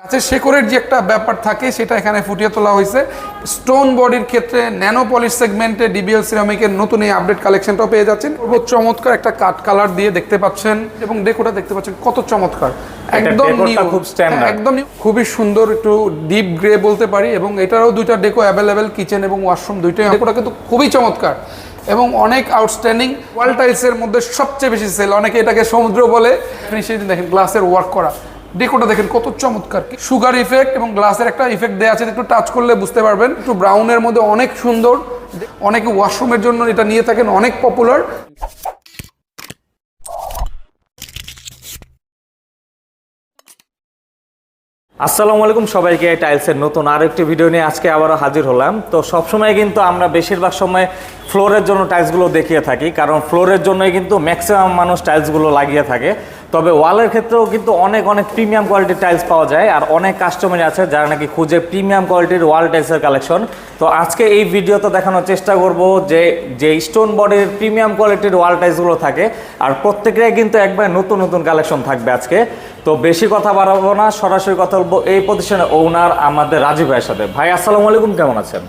গাছের শেকড়ের যে একটা ব্যাপার থাকে সেটা এখানে ফুটিয়ে তোলা হয়েছে। স্টোন বডির ক্ষেত্রে ন্যানো পলিশ সেগমেন্টে ডিবিএল সিরামিকের নতুন এই আপডেট কালেকশনটাও পেয়ে যাচ্ছেন। খুব চমৎকার একটা কাট কালার দিয়ে দেখতে পাচ্ছেন এবং ডেকোটা দেখতে পাচ্ছেন কত চমৎকার। একদম। হ্যাঁ, একদম খুবই সুন্দর একটু ডিপ গ্রে বলতে পারি এবং এটারও দুইটা ডেকো অ্যাভেলেবেল কিচেন এবং ওয়াশরুম দুইটাই। ডেকোটা কিন্তু খুবই চমৎকার এবং অনেক আউটস্ট্যান্ডিং ওয়াল টাইলসের মধ্যে সবচেয়ে বেশি সেল অনেকে এটাকে সমুদ্র বলে। ফিনিশিং দেখেন গ্লাসের ওয়ার্ক করা। ডেকোটা দেখেন, কত চমৎকার কি। সুগার ইফেক্ট এবং গ্লাসের একটা ইফেক্ট দেওয়া আছে, একটু টাচ করলে বুঝতে পারবেন। একটু ব্রাউনের মধ্যে অনেক সুন্দর। অনেকে ওয়াশরুমের জন্য এটা নিয়ে থাকেন, অনেক পপুলার আসসালামু আলাইকুম সবাইকে টাইলসের নতুন আরও একটি ভিডিও নিয়ে আজকে আবারও হাজির হলাম। তো সবসময় কিন্তু আমরা বেশিরভাগ সময় ফ্লোরের জন্য টাইলসগুলো দেখিয়ে থাকি, কারণ ফ্লোরের জন্যই কিন্তু ম্যাক্সিমাম মানুষ টাইলসগুলো লাগিয়ে থাকে। তবে ওয়ালের ক্ষেত্রেও কিন্তু অনেক অনেক প্রিমিয়াম কোয়ালিটির টাইলস পাওয়া যায় আর অনেক কাস্টমার আছে যারা নাকি খুঁজে প্রিমিয়াম কোয়ালিটির ওয়াল টাইলসের কালেকশন তো আজকে এই ভিডিওতে দেখানোর চেষ্টা করব যে যে স্টোন বডির প্রিমিয়াম কোয়ালিটির ওয়াল টাইলসগুলো থাকে আর প্রত্যেকেরই কিন্তু একবার নতুন নতুন কালেকশন থাকবে আজকে। তো বেশি কথা বাড়াবো না, সরাসরি কথা বলব এই প্রতিষ্ঠানের ওনার আমাদের রাজীব ভাইয়ের সাথে। ভাই, আসসালামু আলাইকুম, কেমন আছেন?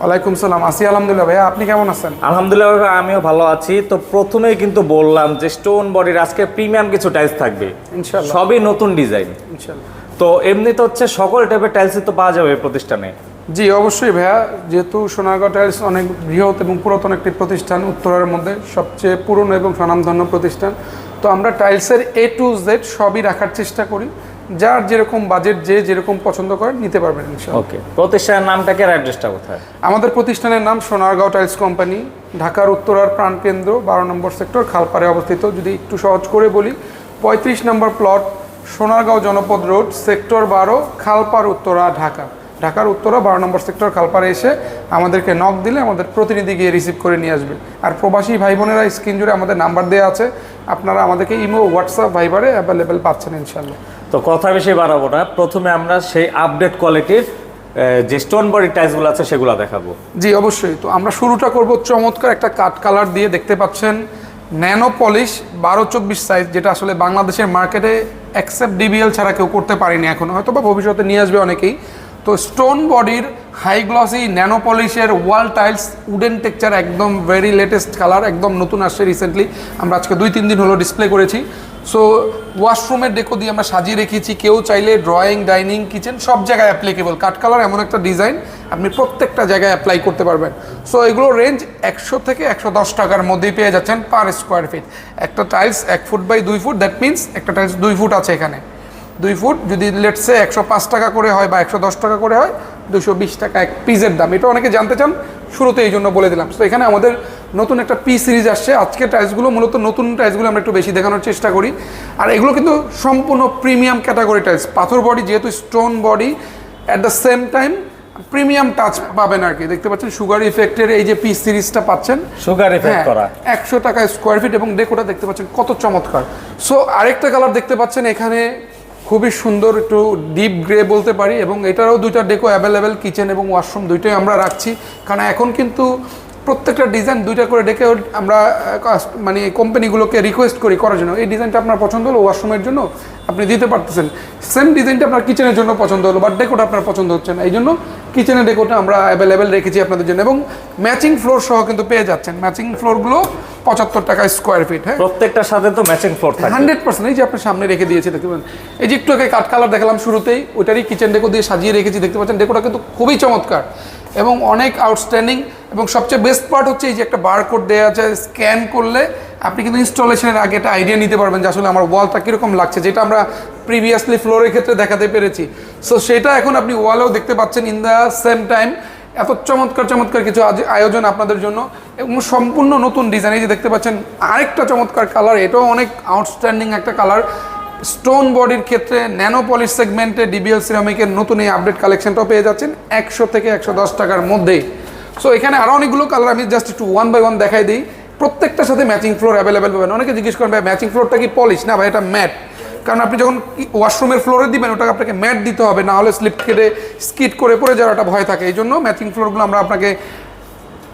ওয়ালাইকুম সালাম। আসি আলহামদুলিল্লাহ ভাইয়া আপনি কেমন আছেন? আলহামদুলিল্লাহ ভাই, আমিও ভালো আছি। তো প্রথমেই কিন্তু বললাম যে স্টোন বডির আজকে প্রিমিয়াম কিছু টাইলস থাকবে। ইনশাল্লাহ সবই নতুন ডিজাইন ইনশাল্লাহ তো এমনিতে হচ্ছে সকল টাইপের টাইলসই তো পাওয়া যাবে প্রতিষ্ঠানে। জি অবশ্যই ভাইয়া। যেহেতু সোনারগাঁও টাইলস অনেক বৃহৎ এবং পুরাতন একটি প্রতিষ্ঠান উত্তরের মধ্যে সবচেয়ে পুরনো এবং স্বনামধন্য প্রতিষ্ঠান। তো আমরা টাইলসের এ টু জেড সবই রাখার চেষ্টা করি। যার যেরকম বাজেট যে যেরকম পছন্দ করেন নিতে পারবেন ওকে প্রতিষ্ঠানের নামটাকে অ্যাড্রেসটা কোথায়? আমাদের প্রতিষ্ঠানের নাম সোনারগাঁও টাইলস কোম্পানি ঢাকার উত্তরার প্রাণকেন্দ্র বারো নম্বর সেক্টর খালপাড়ে অবস্থিত। যদি একটু সহজ করে বলি পঁয়ত্রিশ নম্বর প্লট সোনারগাঁও জনপদ রোড সেক্টর বারো খালপাড় উত্তরা ঢাকা। ঢাকার উত্তরা বারো নম্বর সেক্টর খালপাড়ে এসে আমাদেরকে নক দিলে আমাদের প্রতিনিধি গিয়ে রিসিভ করে নিয়ে আসবে। আর প্রবাসী ভাই বোনেরা স্ক্রিন জুড়ে আমাদের নাম্বার দেওয়া আছে। আপনারা আমাদেরকে ইমো হোয়াটসঅ্যাপ ভাইবারে অ্যাভেলেবেল পাচ্ছেন ইনশাল্লাহ তো কথা বেশি বাড়াবো না। প্রথমে আমরা সেই আপডেট কোয়ালিটির যে স্টোন বডির টাইলসগুলো আছে সেগুলো দেখাবো। জি অবশ্যই। তো আমরা শুরুটা করব চমৎকার একটা কাট কালার দিয়ে দেখতে পাচ্ছেন। ন্যানো পলিশ বারো চব্বিশ সাইজ যেটা আসলে বাংলাদেশের মার্কেটে অ্যাকসেপ্ট ডিবিএল ছাড়া কেউ করতে পারেনি এখন। হয়তো বা ভবিষ্যতে নিয়ে আসবে অনেকেই। তো স্টোন বডির হাই গ্লসি ন্যানো পলিশের ওয়াল টাইলস উডেন টেকচার একদম ভেরি লেটেস্ট কালার একদম নতুন আসছে রিসেন্টলি আমরা আজকে দুই, তিন দিন হলো ডিসপ্লে করেছি। সো ওয়াশরুমের ডেকো দিয়ে আমরা সাজিয়ে রেখেছি। কেউ চাইলে ড্রয়িং ডাইনিং কিচেন সব জায়গায় অ্যাপ্লিকেবল কাট কালার এমন একটা ডিজাইন আপনি প্রত্যেকটা জায়গায় অ্যাপ্লাই করতে পারবেন। সো এগুলো রেঞ্জ একশো থেকে একশো দশ টাকার মধ্যেই পেয়ে যাচ্ছেন পার স্কোয়ার ফিট একটা টাইলস এক ফুট বাই দুই ফুট দ্যাট মিন্স একটা টাইলস দুই ফুট আছে এখানে। দুই ফুট যদি লেটসে একশো পাঁচ টাকা করে হয় বা একশো দশ টাকা করে হয় দুশো বিশ টাকা এক পিসের দাম। এটা অনেকে জানতে চান শুরুতে এই জন্য বলে দিলাম। তো এখানে আমাদের নতুন একটা পি সিরিজ আসছে। আজকে টাইলসগুলো মূলত নতুন টাইলসগুলো আমরা একটু বেশি দেখানোর চেষ্টা করি। আর এগুলো কিন্তু সম্পূর্ণ প্রিমিয়াম ক্যাটাগরি টাইলস পাথর বডি যেহেতু stone body at the same time premium touch পাবেন আর কি। দেখতে পাচ্ছেন সুগার ইফেক্টের এই যে পি সিরিজটা পাচ্ছেন। সুগার হ্যাঁ, করা। একশো টাকা স্কোয়ার ফিট এবং ডেকোটা দেখতে পাচ্ছেন কত চমৎকার। সো আরেকটা কালার দেখতে পাচ্ছেন এখানে খুবই সুন্দর, একটু ডিপ গ্রে বলতে পারি, এবং এটারও দুইটা ডেকো অ্যাভেলেবেল কিচেন এবং ওয়াশরুম দুইটাই আমরা রাখছি। কারণ এখন কিন্তু প্রত্যেকটা ডিজাইন দুইটা করে ডেকে আমরা মানে কোম্পানিগুলোকে রিকোয়েস্ট করি করার জন্য। এই ডিজাইনটা আপনার পছন্দ হলো ওয়াশরুমের জন্য আপনি দিতে পারতেছেন। সেম ডিজাইনটা আপনার কিচেনের জন্য পছন্দ হলো বাট ডেকোটা আপনার পছন্দ হচ্ছে না। এই জন্য কিচেনের ডেকোটা আমরা অ্যাভেলেবেল রেখেছি আপনাদের জন্য এবং ম্যাচিং ফ্লোর সহ কিন্তু পেয়ে যাচ্ছেন। ম্যাচিং ফ্লোরগুলো পঁচাত্তর টাকা স্কোয়ার ফিট হ্যাঁ? প্রত্যেকটার সাথে তো ম্যাচিং ফ্লোর থাকে। Hundred percent. এই যে আপনার সামনে রেখে দিয়েছে দেখতে পাচ্ছেন। এই যে একটু আগে কাঠ কালার দেখালাম শুরুতেই ওইটারই কিচেন ডেকো দিয়ে সাজিয়ে রেখেছি দেখতে পাচ্ছেন। ডেকোটা কিন্তু খুবই চমৎকার। এবং অনেক আউটস্ট্যান্ডিং এবং সবচেয়ে বেস্ট পার্ট হচ্ছে এই যে একটা বারকোড দেওয়া আছে স্ক্যান করলে আপনি কিন্তু ইনস্টলেশনের আগে একটা আইডিয়া নিতে পারবেন যে আসলে আমার ওয়ালটা কীরকম লাগছে, যেটা আমরা প্রিভিয়াসলি ফ্লোরের ক্ষেত্রে দেখাতে পেরেছি। সো সেটা এখন আপনি ওয়ালেও দেখতে পাচ্ছেন ইন দ্য সেম টাইম এত চমৎকার চমৎকার কিছু আয়োজন আপনাদের জন্য এবং সম্পূর্ণ নতুন ডিজাইন এই যে দেখতে পাচ্ছেন আরেকটা চমৎকার কালার এটাও অনেক আউটস্ট্যান্ডিং একটা কালার স্টোন বডির ক্ষেত্রে ন্যানো পলিশ সেগমেন্টে ডিবিএল সিরামিকের নতুন এই আপডেট কালেকশনটাও পেয়ে যাচ্ছেন একশো থেকে একশো দশ টাকার মধ্যেই। সো এখানে আরও অনেকগুলো কালার আমি জাস্ট একটু ওয়ান বাই ওয়ান দেখাই দিই। প্রত্যেকটার সাথে ম্যাচিং ফ্লোর অ্যাভেলেবেল পাবেন। অনেকে জিজ্ঞেস করেন, ভাই ম্যাচিং ফ্লোরটা কি পলিশ না, ভাই, এটা ম্যাট কারণ আপনি যখন ওয়াশরুমের ফ্লোরে দিবেন, ওটাকে আপনাকে ম্যাট দিতে হবে। না হলে স্লিপ কেটে স্কিট করে পড়ে যাওয়ার একটা ভয় থাকে। এই জন্য ম্যাচিং ফ্লোরগুলো আমরা আপনাকে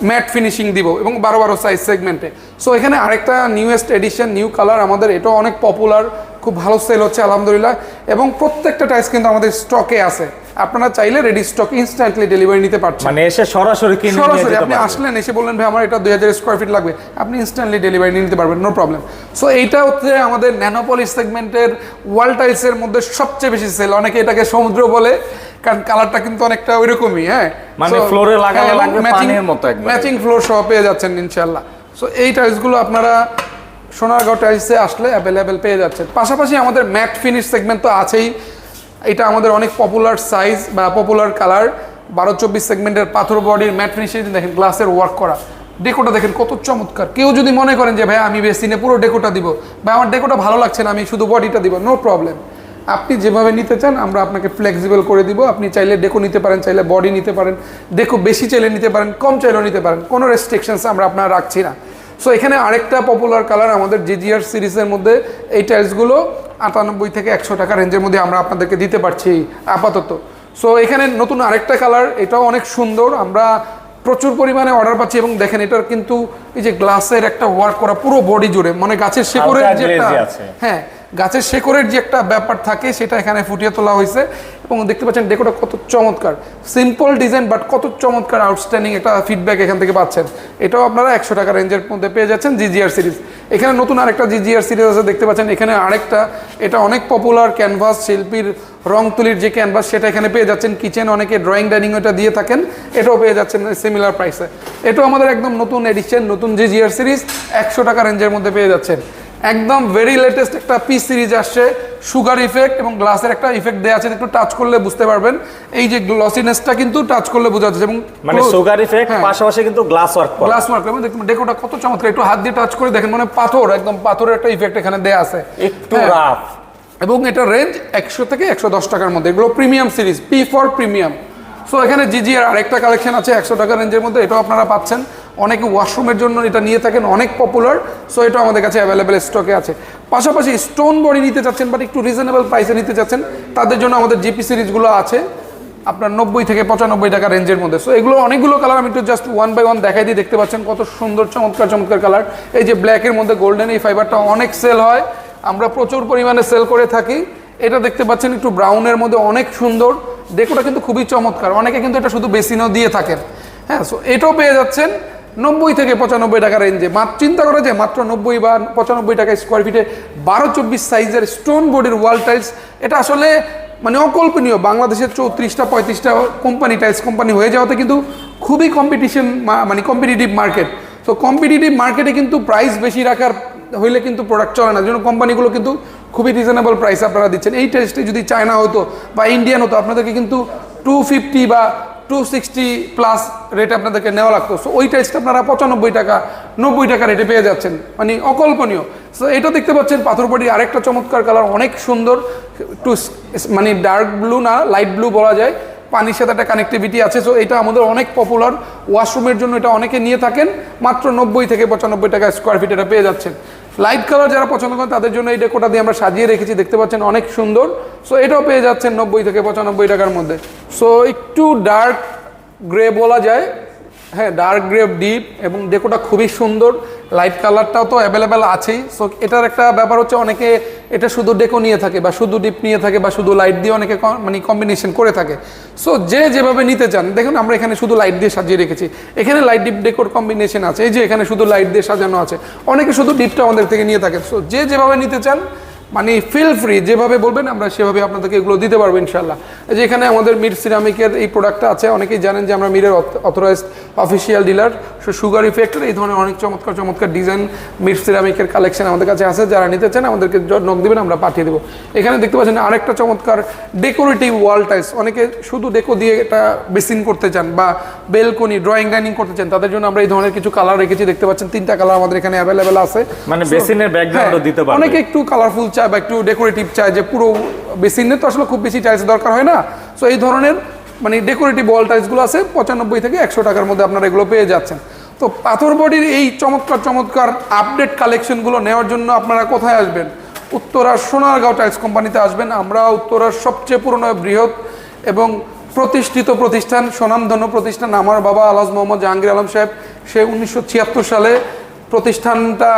ম্যাট ফিনিশিং দিব এবং বারো বারো সাইজ সেগমেন্টে সো এখানে আরেকটা নিউয়েস্ট এডিশন নিউ কালার আমাদের। এটাও অনেক পপুলার খুব ভালো সেল হচ্ছে আলহামদুলিল্লাহ। এবং প্রত্যেকটা টাইলস কিন্তু আমাদের স্টকে আছে। আপনারা চাইলে রেডি স্টক ইনস্ট্যান্টলি ডেলিভারি নিতে পারছেন। মানে এসে সরাসরি কিনে সরাসরি আপনি আসলেন এসে বললেন ভাই আমার এটা দুই হাজার স্কোয়ার ফিট লাগবে। আপনি ইনস্ট্যান্টলি ডেলিভারি নিতে পারবেন নো প্রবলেম সো এইটা হচ্ছে আমাদের ন্যানোপলিশ সেগমেন্টের ওয়াল টাইলসের মধ্যে সবচেয়ে বেশি সেল অনেকে এটাকে সমুদ্র বলে কারণ কালারটা কিন্তু অনেকটা ওইরকমই হ্যাঁ? মানে এ লাগালে লাগবে পানির মতো একবারে। ম্যাচিং ফ্লোর সহ পেয়ে যাচ্ছেন ইনশাআল্লাহ। সো এই টাইলসগুলো আপনারা সোনারগাঁও টাইলসে আসলে অ্যাভেলেবেল পেয়ে যাচ্ছেন পাশাপাশি আমাদের ম্যাট ফিনিশ সেগমেন্ট তো আছেই। এটা আমাদের অনেক পপুলার সাইজ বা পপুলার কালার বারো চব্বিশ সেগমেন্টের পাথর বডির ম্যাট ফিনিশে দেখেন গ্লাসের ওয়ার্ক করা। ডেকোটা দেখেন কত চমৎকার। কেউ যদি মনে করেন যে ভাই আমি বেসিনে পুরো ডেকোটা দিব, বা আমার ডেকোটা ভালো লাগছে না, আমি শুধু বডিটা দিব নো প্রবলেম আপনি যেভাবে নিতে চান, আমরা আপনাকে ফ্লেক্সিবল করে দিব। আপনি চাইলে ডেকো নিতে পারেন, চাইলে বডি নিতে পারেন। ডেকো বেশি চাইলে নিতে পারেন, কম চাইলেও নিতে পারেন। কোনো রেস্ট্রিকশনস আমরা আপনার রাখছি না। সো এখানে আরেকটা পপুলার কালার আমাদের জিজিআর সিরিজের মধ্যে এই টাইলসগুলো আটানব্বই থেকে একশো টাকা রেঞ্জের মধ্যে আমরা আপনাদেরকে দিতে পারছি আপাতত। সো এখানে নতুন আরেকটা কালার এটাও অনেক সুন্দর। আমরা প্রচুর পরিমাণে অর্ডার পাচ্ছি এবং দেখেন এটার কিন্তু এই যে গ্লাসের একটা ওয়ার্ক করা পুরো বডি জুড়ে মানে গাছের শেকড়ের যে একটা হ্যাঁ গাছের শেকড়ের যে একটা ব্যাপার থাকে সেটা এখানে ফুটিয়ে তোলা হয়েছে। এবং দেখতে পাচ্ছেন ডেকোটা কত চমৎকার। সিম্পল ডিজাইন বাট কত চমৎকার আউটস্ট্যান্ডিং একটা ফিডব্যাক এখান থেকে পাচ্ছেন। এটাও আপনারা একশো টাকা রেঞ্জের মধ্যে পেয়ে যাচ্ছেন জিজিআর সিরিজ এখানে নতুন আরেকটা জিজিআর সিরিজ আছে, দেখতে পাচ্ছেন। এখানে আরেকটা, এটা অনেক পপুলার ক্যানভাস শিল্পীর রং তুলির যে ক্যানভাস সেটা এখানে পেয়ে যাচ্ছেন। কিচেন অনেকে ড্রয়িং ডাইনিং ওটা দিয়ে থাকেন, এটাও পেয়ে যাচ্ছেন সিমিলার প্রাইসে এটাও আমাদের একদম নতুন এডিশন নতুন জিজিআর সিরিজ একশো টাকা রেঞ্জের মধ্যে পেয়ে যাচ্ছেন। একদম ভেরি লেটেস্ট একটা পি সিরিজ আসছে সুগার ইফেক্ট এবং গ্লাসের একটা ইফেক্ট দেওয়া আছে একটু টাচ করলে বুঝতে পারবেন। এই যে গ্লসিনেসটা কিন্তু টাচ করলে বোঝা যাচ্ছে এবং মানে সুগার ইফেক্ট হ্যাঁ। পাশাপাশি কিন্তু গ্লাস ওয়ার্ক গ্লাস ওয়ার্ক এবং দেখুন ডেকোটা কত চমৎকার একটু হাত দিয়ে টাচ করে দেখেন মানে পাথর একদম পাথরের একটা ইফেক্ট এখানে দেয়া আছে। একটু হ্যাঁ। রাফ এবং এটা রেঞ্জ একশো থেকে একশো দশ টাকার মধ্যে। এগুলো premium series P for premium so এখানে জিজি আর আরেকটা কালেকশন আছে, একশো টাকা রেঞ্জের মধ্যে। এটাও আপনারা পাচ্ছেন। অনেকে ওয়াশরুমের জন্য এটা নিয়ে থাকেন, অনেক পপুলার সো এটা আমাদের কাছে অ্যাভেলেবেল স্টকে আছে। পাশাপাশি স্টোন বডি নিতে চাচ্ছেন বাট একটু রিজনেবল প্রাইসে নিতে চাচ্ছেন, তাদের জন্য আমাদের জিপি সিরিজগুলো আছে। আপনার নব্বই থেকে পঁচানব্বই টাকা রেঞ্জের মধ্যে। সো এগুলো অনেকগুলো কালার আমি একটু জাস্ট ওয়ান বাই ওয়ান দেখাই দিই দেখতে পাচ্ছেন কত সুন্দর, চমৎকার চমৎকার কালার এই যে ব্ল্যাকের মধ্যে গোল্ডেন এই ফাইবারটা অনেক সেল হয়। আমরা প্রচুর পরিমাণে সেল করে থাকি। এটা দেখতে পাচ্ছেন একটু ব্রাউনের মধ্যে অনেক সুন্দর। ডেকোটা কিন্তু খুবই চমৎকার। অনেকে কিন্তু এটা শুধু বেসিনও দিয়ে থাকেন। হ্যাঁ সো এটাও পেয়ে যাচ্ছেন নব্বই থেকে পঁচানব্বই টাকা রেঞ্জে মাত্র চিন্তা করা যায় মাত্র নব্বই বা পঁচানব্বই টাকা স্কোয়ার ফিটে বারো চব্বিশ সাইজের স্টোন বডির ওয়াল টাইলস এটা আসলে মানে অকল্পনীয়। বাংলাদেশের চৌত্রিশটা, পঁয়ত্রিশটা কোম্পানি টাইলস কোম্পানি হয়ে যাওয়াতে কিন্তু খুবই কম্পিটিশন মানে কম্পিটিটিভ মার্কেট তো কম্পিটিটিভ মার্কেটে কিন্তু প্রাইস বেশি রাখার হইলে কিন্তু প্রোডাক্ট চলে না। জন্য কোম্পানিগুলো কিন্তু খুবই রিজনেবল প্রাইস আপনারা দিচ্ছেন। এই টেস্টে যদি চায়না হতো বা ইন্ডিয়ান হতো, আপনাদেরকে কিন্তু টু ফিফটি বা টু সিক্সটি প্লাস রেট আপনাদেরকে নেওয়া লাগতো। সো ওই টেস্ট আপনারা পঁচানব্বই টাকা, নব্বই টাকা রেটে পেয়ে যাচ্ছেন। মানে অকল্পনীয়। সো এটা দেখতে পাচ্ছেন, পাথরপটি আরেকটা চমৎকার কালার অনেক সুন্দর। টু মানে ডার্ক ব্লু না লাইট ব্লু বলা যায়। পানির সাথে একটা কানেক্টিভিটি আছে সো এটা আমাদের অনেক পপুলার ওয়াশরুমের জন্য এটা অনেকে নিয়ে থাকেন, মাত্র নব্বই থেকে পঁচানব্বই টাকা স্কোয়ার ফিট এটা পেয়ে যাচ্ছেন। লাইট কালার যারা পছন্দ করেন, তাদের জন্য এই ডেকোটা দিয়ে আমরা সাজিয়ে রেখেছি, দেখতে পাচ্ছেন অনেক সুন্দর। সো এটাও পেয়ে যাচ্ছেন নব্বই থেকে পঁচানব্বই টাকার মধ্যে। সো একটু ডার্ক গ্রে বলা যায়। হ্যাঁ ডার্ক গ্রে ডিপ এবং ডেকোটা খুবই সুন্দর। লাইট কালারটাও তো অ্যাভেলেবেল আছেই। সো এটার একটা ব্যাপার হচ্ছে অনেকে এটা শুধু ডেকো নিয়ে থাকে বা শুধু ডিপ নিয়ে থাকে বা শুধু লাইট দিয়ে অনেকে মানে কম্বিনেশন করে থাকে। সো যে যেভাবে নিতে চান, দেখুন আমরা এখানে শুধু লাইট দিয়ে সাজিয়ে রেখেছি। এখানে লাইট ডিপ ডেকোর কম্বিনেশন আছে। এই যে এখানে শুধু লাইট দিয়ে সাজানো আছে। অনেকে শুধু ডিপটা আমাদের থেকে নিয়ে থাকে। সো যে যেভাবে নিতে চান মানে ফিল ফ্রি যেভাবে বলবেন আমরা সেভাবে আপনাদেরকে এগুলো দিতে পারব ইনশাল্লাহ এই যে এখানে আমাদের মির সিরামিকের এই প্রোডাক্টটা আছে অনেকেই জানেন যে আমরা মিরের অথরাইজড অফিসিয়াল ডিলার সুগার ইফেক্টের এই ধরনের অনেক চমৎকার চমৎকার ডিজাইন মির সিরামিকের কালেকশন আমাদের কাছে আছে। যারা নিতে চান আমাদেরকে নক দেবেন আমরা পাঠিয়ে দেবো। এখানে দেখতে পাচ্ছেন আরেকটা চমৎকার ডেকোরেটিভ ওয়াল টাইলস অনেকে শুধু ডেকো দিয়ে এটা বেসিন করতে চান বা বেলকনি ড্রয়িং ডাইনিং করতে চান তাদের জন্য আমরা এই ধরনের কিছু কালার রেখেছি। দেখতে পাচ্ছেন তিনটা কালার আমাদের এখানে অ্যাভেলেবেল আছে। মানে বেসিনের ব্যাকগ্রাউন্ডও হ্যাঁ, দিতে পারবে। অনেকে একটু কালারফুল চায় বা একটু ডেকোরেটিভ চায় যে পুরো বেসিনে তো আসলে খুব বেশি টাইলস দরকার হয় না। সো এই ধরনের মানে ডেকোরেটিভ ওয়াল টাইলসগুলো আছে, পঁচানব্বই থেকে একশো টাকার মধ্যে আপনারা এগুলো পেয়ে যাচ্ছেন। তো পাথর বডির এই চমৎকার চমৎকার আপডেট কালেকশনগুলো নেওয়ার জন্য আপনারা কোথায় আসবেন? উত্তরার সোনারগাঁও টাইলস কোম্পানিতে আসবেন। আমরা উত্তরার সবচেয়ে পুরনো বৃহৎ এবং প্রতিষ্ঠিত প্রতিষ্ঠান, স্বনামধন্য প্রতিষ্ঠান আমার বাবা আলহাজ মোহাম্মদ জাহাঙ্গীর আলম সাহেব, সে উনিশশো ছিয়াত্তর সালে প্রতিষ্ঠানটা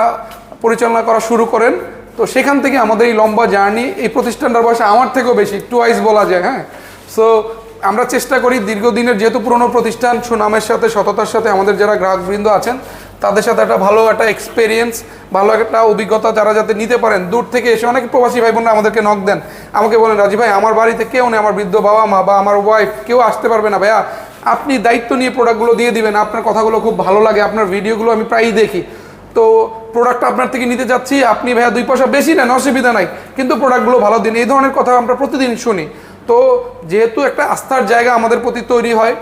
পরিচালনা করা শুরু করেন। তো সেখান থেকে আমাদের এই লম্বা জার্নি, এই প্রতিষ্ঠানটার বয়স আমার থেকেও বেশি টুয়াইস বলা যায় হ্যাঁ? সো আমরা চেষ্টা করি দীর্ঘদিনের যেহেতু পুরনো প্রতিষ্ঠান, সুনামের সাথে, সততার সাথে আমাদের যারা গ্রাহকবৃন্দ আছেন, তাদের সাথে একটা ভালো একটা এক্সপেরিয়েন্স ভালো একটা অভিজ্ঞতা যারা যাতে নিতে পারেন। দূর থেকে এসে অনেক প্রবাসী ভাই বোনরা আমাদেরকে নক দেন। আমাকে বলেন রাজি ভাই, আমার বাড়িতে কেউ নেই, আমার বৃদ্ধ বাবা মা বা আমার ওয়াইফ কেউ আসতে পারবে না, ভাইয়া। আপনি দায়িত্ব নিয়ে প্রোডাক্টগুলো দিয়ে দিবেন, আপনার কথাগুলো খুব ভালো লাগে, আপনার ভিডিওগুলো আমি প্রায়ই দেখি। তো প্রোডাক্ট আপনার থেকে নিতে চাচ্ছি আপনি ভাইয়া দুই পয়সা বেশি নেন, অসুবিধা নাই। কিন্তু প্রোডাক্টগুলো ভালো দিন। এই ধরনের কথা আমরা প্রতিদিন শুনি। তো যেহেতু একটা আস্থার জায়গা আমাদের প্রতি তৈরি হয়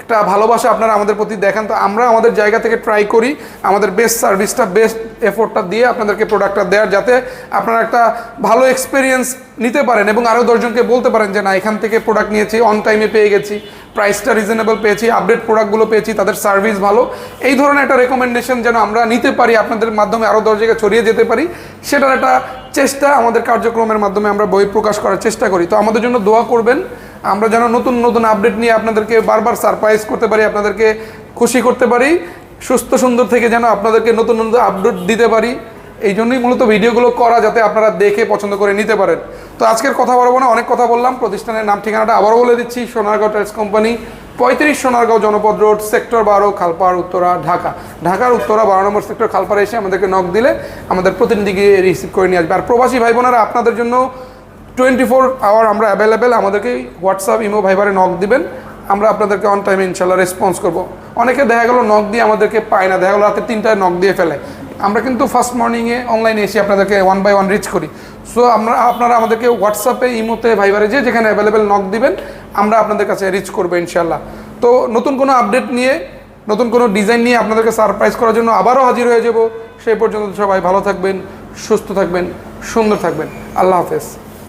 একটা ভালোবাসা আপনারা আমাদের প্রতি দেখান। তো আমরা আমাদের জায়গা থেকে ট্রাই করি, আমাদের বেস্ট সার্ভিসটা বেস্ট এফোর্টটা দিয়ে আপনাদেরকে প্রোডাক্টটা দেওয়ার যাতে আপনারা একটা ভালো এক্সপিরিয়েন্স নিতে পারেন এবং আরও দশজনকে বলতে পারেন যে, না, এখান থেকে প্রোডাক্ট নিয়েছি অন টাইমে পেয়ে গেছি প্রাইসটা রিজনেবল পেয়েছি আপডেট প্রোডাক্টগুলো পেয়েছি, তাদের সার্ভিস ভালো। এই ধরনের একটা রেকমেন্ডেশন যেন আমরা নিতে পারি, আপনাদের মাধ্যমে আরও দশ জায়গায় ছড়িয়ে যেতে পারি, সেটার একটা চেষ্টা আমাদের কার্যক্রমের মাধ্যমে আমরা বই প্রকাশ করার চেষ্টা করি। তো আমাদের জন্য দোয়া করবেন আমরা যেন নতুন নতুন আপডেট নিয়ে আপনাদেরকে বারবার সারপ্রাইজ করতে পারি, আপনাদেরকে খুশি করতে পারি, সুস্থ সুন্দর থেকে যেন আপনাদেরকে নতুন নতুন আপডেট দিতে পারি। এই জন্যই মূলত ভিডিওগুলো করা যাতে আপনারা দেখে পছন্দ করে নিতে পারেন। তো আজকের কথা বলব না, অনেক কথা বললাম। প্রতিষ্ঠানের নাম ঠিকানাটা আবারও বলে দিচ্ছি, সোনারগাঁও টাইলস কোম্পানি পঁয়ত্রিশ সোনারগাঁও জনপদ রোড, সেক্টর বারো, খালপাড়, উত্তরা, ঢাকা। ঢাকার উত্তরা বারো নম্বর সেক্টর খালপাড়ে এসে আমাদেরকে নক দিলে আমাদের প্রতিনিধিকে রিসিভ করে নিয়ে আসবে। আর প্রবাসী ভাই বোনেরা আপনাদের জন্য টোয়েন্টি ফোর আওয়ার আমরা অ্যাভেলেবেল আমাদেরকে হোয়াটসঅ্যাপ ইমো ভাইবারে নক দিবেন। আমরা আপনাদেরকে অন টাইমে ইনশাল্লাহ রেসপন্স করব। অনেকে দেখা গেলো নক দিয়ে আমাদেরকে পায় না, দেখা গেলো রাতে তিনটায় নক দিয়ে ফেলে। আমরা কিন্তু ফার্স্ট মর্নিংয়ে অনলাইনে এসে আপনাদেরকে ওয়ান বাই ওয়ান রিচ করি। সো আমরা, আপনারা আমাদেরকে হোয়াটসঅ্যাপে ইমোতে ভাইবারে যে যেখানে অ্যাভেলেবেল নক দিবেন, আমরা আপনাদের কাছে রিচ করব ইনশাল্লাহ। তো, নতুন কোনো আপডেট নিয়ে, নতুন কোনো ডিজাইন নিয়ে আপনাদেরকে সারপ্রাইজ করার জন্য আবারও হাজির হয়ে যাব। সেই পর্যন্ত সবাই ভালো থাকবেন, সুস্থ থাকবেন, সুন্দর থাকবেন। আল্লাহ হাফেজ।